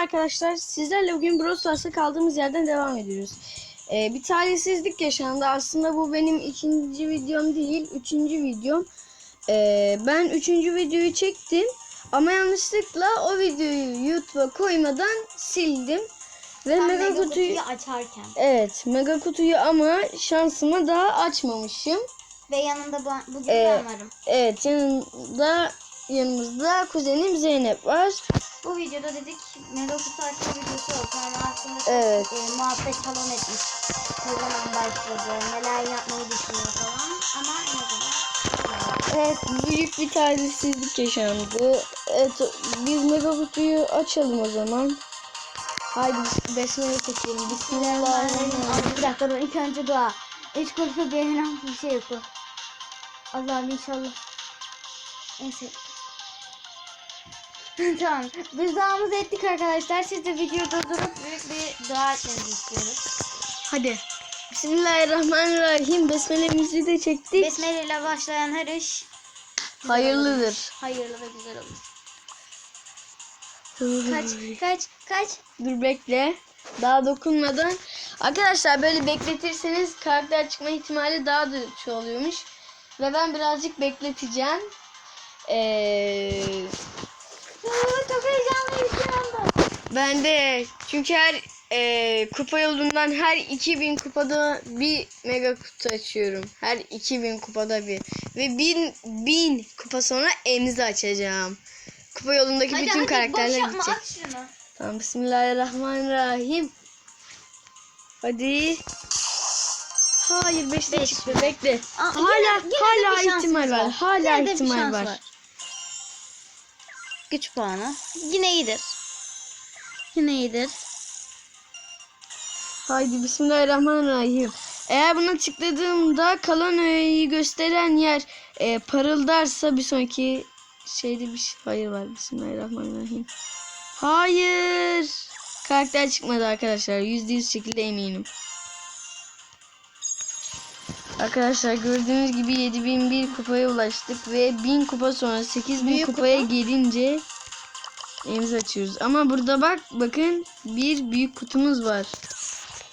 arkadaşlar. Sizlerle bugün Brawl Stars'a kaldığımız yerden devam ediyoruz. Ee, bir talihsizlik yaşandı. Aslında bu benim ikinci videom değil. Üçüncü videom. Ee, ben üçüncü videoyu çektim. Ama yanlışlıkla o videoyu YouTube'a koymadan sildim. Ve Sen mega, mega kutuyu... kutuyu açarken. Evet mega kutuyu ama şansıma daha açmamışım. Ve yanında bu, bugün Ee, ben varım. Evet yanında yanımızda kuzenim Zeynep var. Bu videoda dedik kutu açma videosu olsun ama aslında Evet. e, muhabbet salon etmiş. Ne zaman başladı, neler yapmayı düşünüyor falan. Ama en azından Evet büyük bir talihsizlik yaşandı. Evet biz mega kutuyu açalım o zaman. Haydi besmele çekelim. Bismillahirrahmanirrahim. Bir dakika dur ilk önce dua. Hiç kursa beğenen bir şey yok. Allah'ım inşallah. Neyse. tamam. Biz duamızı ettik arkadaşlar. Siz de videoda durup büyük bir dua etmenizi istiyoruz. Hadi. Bismillahirrahmanirrahim. Besmelemizi de çektik. Besmele ile başlayan her iş Hayırlıdır. hayırlı ve güzel olur. Kaç, kaç, kaç. Dur bekle. Daha dokunmadan. Arkadaşlar böyle bekletirseniz karakter çıkma ihtimali daha da çoğalıyormuş. Ve ben birazcık bekleteceğim. Ee, Çok heyecanlıyım şu anda. ben de çünkü her e, kupa yolundan her 2000 kupada bir mega kutu açıyorum. Her 2000 kupada bir. Ve 1000 1000 kupa sonra emzi açacağım. Kupa yolundaki Hadi bütün hadi boş karakterler yapma gidecek. şunu. Tamam bismillahirrahmanirrahim. Hadi. Hayır 5'te Beş. çıktı bekle. Aa, hala yine- yine de hala ihtimal var. var. Hala Yine ihtimal var. var. Güç puanı. Yine iyidir. Yine iyidir. Haydi bismillahirrahmanirrahim. Eğer buna tıkladığımda kalan öğeyi gösteren yer e, parıldarsa bir sonraki şeyde bir şey. Hayır var bismillahirrahmanirrahim. Hayır. Karakter çıkmadı arkadaşlar. Yüzde yüz şekilde eminim. Arkadaşlar gördüğünüz gibi 7001 kupaya ulaştık ve 1000 kupa sonra 8000 Büyük kupaya gelince evimizi açıyoruz. Ama burada bak bakın bir büyük kutumuz var.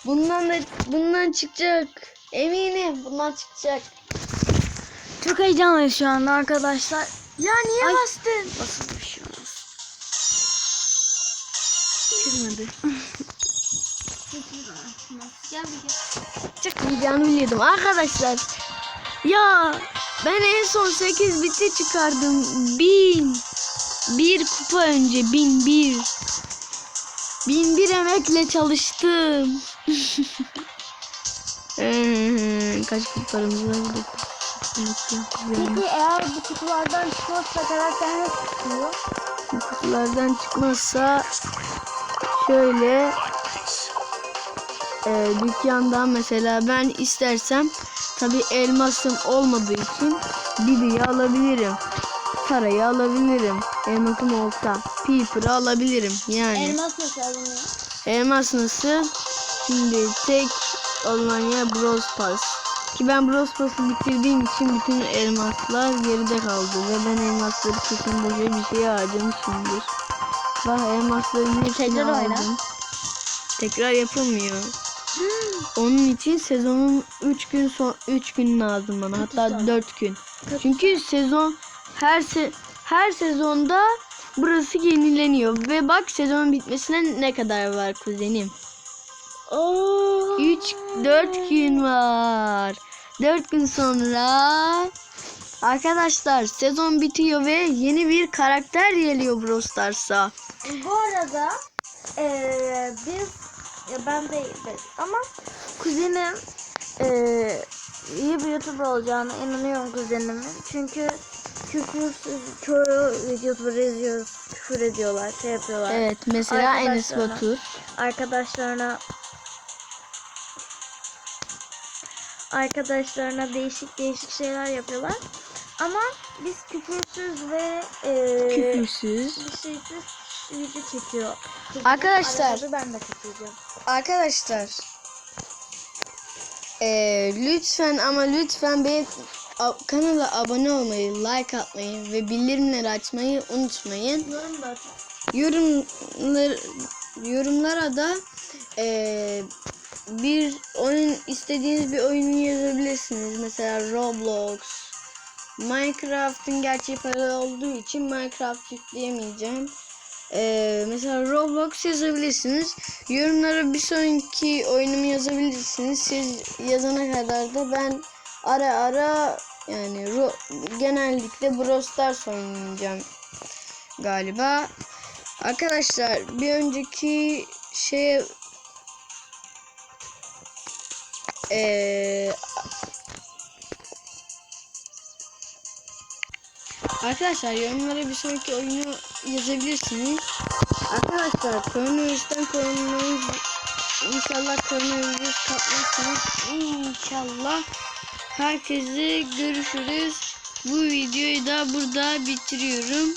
Bundan da bundan çıkacak. Eminim bundan çıkacak. Çok heyecanlıyım şu anda arkadaşlar. Ya niye Ay. bastın? Basın bir şey. Gel bir gel. Çıkmayacağını biliyordum arkadaşlar. Ya ben en son 8 bitti çıkardım. 1000 bir kupa önce 1001 1001 emekle çalıştım. Ee, Kaç kupalarımız var? Dakika. Peki eğer bu kutulardan çıkmazsa karakter nasıl çıkıyor? Bu kutulardan çıkmazsa şöyle e, dükkandan mesela ben istersem tabi elmasım olmadığı için Bibi'yi alabilirim. Parayı alabilirim. Elmasım olsa Piper'ı alabilirim. Yani Elmas nasıl alınıyor? elmas nasıl? Şimdi tek Almanya Bros Pass. Ki ben Bros Pass'ı bitirdiğim için bütün elmaslar geride kaldı. Ve ben elmasları kesin boşa bir şeye harcamışımdır. Bak elmasların hepsini Tekrar oyna. aldım. Tekrar yapılmıyor. Onun için sezonun 3 gün son 3 gün lazım bana. Hatta 4 gün. Çünkü sezon her se her sezonda burası yenileniyor ve bak sezonun bitmesine ne kadar var kuzenim? 3 4 gün var. 4 gün sonra arkadaşlar sezon bitiyor ve yeni bir karakter geliyor Brawl Stars'a. Bu arada eee biz ya ben de ama kuzenim eee iyi bir YouTuber olacağına inanıyorum kuzenimin. Çünkü küfürsüz çoğu YouTuber izliyoruz. Küfür ediyorlar, şey yapıyorlar. Evet mesela Enes. Batur. Arkadaşlarına arkadaşlarına değişik değişik şeyler yapıyorlar. Ama biz küfürsüz ve eee Küfürsüz. bir şeysiz video çekiyor. Arkadaşlar. Arada ben de katılacağım. Arkadaşlar eee, lütfen ama lütfen benim kanala abone olmayı, like atmayı ve bildirimleri açmayı unutmayın. Yorum da atın. Yorumlar yorumlara da eee, bir oyun istediğiniz bir oyunu yazabilirsiniz. Mesela Roblox, Minecraft'ın gerçi paralı olduğu için Minecraft yükleyemeyeceğim. Eee, mesela Roblox yazabilirsiniz. Yorumlara bir sonraki oyunumu yazabilirsiniz. Siz yazana kadar da ben ara ara yani ro- genellikle Brawl Stars oynayacağım galiba. Arkadaşlar bir önceki şeye eee Arkadaşlar yorumlara bir sonraki oyunu yazabilirsiniz. Arkadaşlar koronavirüsten koronavirüs inşallah koronavirüs kapmazsınız. İnşallah. Herkese görüşürüz. Bu videoyu da burada bitiriyorum.